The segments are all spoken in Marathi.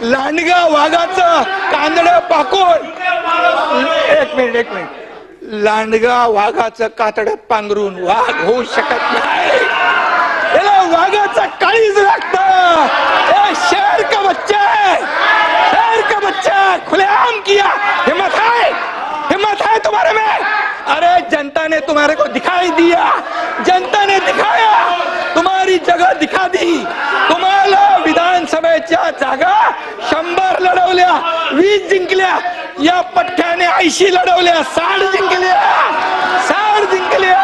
लांडगा वाघाचं कांदड पाकून. एक मिनिट एक मिनिट. लांडगा वाघाचं कातड पांघरून वाघ होऊ शकत नाही. त्याला वाघाचं काळीच लागत. शेर का बच्चा? शेर का बच्चा? खुलेआम किया. हिम्मत है हिम्मत है तुम्हारे में? अरे जनता ने तुम्हारे को दिखाई दिया. जनता लढवल्या वीस जिंकल्या या पठ्ठ्याने ऐंशी लढवल्या साठ जिंकल्या साठ जिंकल्या.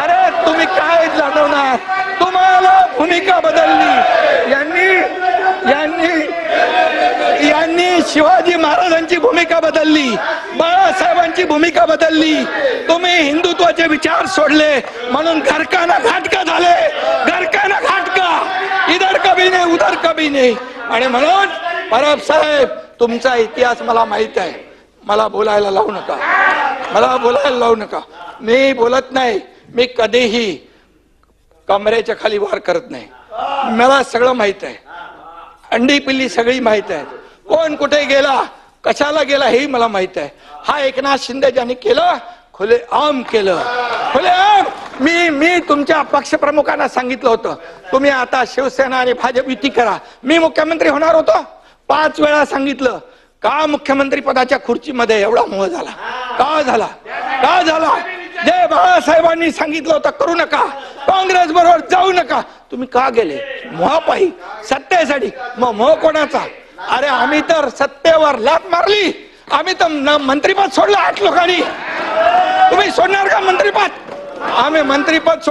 अरे तुम्ही काय लढवणार तुम्हाला भूमिका बदलली. यांनी यांनी यांनी शिवाजी महाराजांची भूमिका बदलली बाळासाहेबांची भूमिका बदलली. तुम्ही हिंदुत्वाचे विचार सोडले म्हणून घरकाना घाटका झाले. घरकाना घाटका. इधर कभी नाही उधर कभी नाही. आणि म्हणून परब साहेब तुमचा इतिहास मला माहीत आहे. मला बोलायला लावू नका. मला बोलायला लावू नका. मी बोलत नाही. मी कधीही कमरेच्या खाली वार करत नाही. मला सगळं माहीत आहे. अंडी पिल्ली सगळी माहीत आहे. कोण कुठे गेला कशाला गेला हेही मला माहीत आहे. हा एकनाथ शिंदे ज्यांनी केलं खुले आम केलं. खुले आम मी मी तुमच्या पक्षप्रमुखांना सांगितलं होतं. तुम्ही आता शिवसेना आणि भाजप युती करा. मी मुख्यमंत्री होणार होतो. पाच वेळा सांगितलं का मुख्यमंत्री पदाच्या खुर्चीमध्ये एवढा मोह झाला? का झाला? का झाला? जे बाळासाहेबांनी सांगितलं होतं करू नका. काँग्रेस बरोबर जाऊ नका. तुम्ही का गेले? मोहापायी. सत्तेसाठी. मग मोह कोणाचा? अरे आम्ही तर सत्तेवर लात मारली. आम्ही तर मंत्रीपद सोडलं आठ लोकांनी. तुम्ही सोडणार का मंत्रीपद? आम्ही मंत्रीपद सोड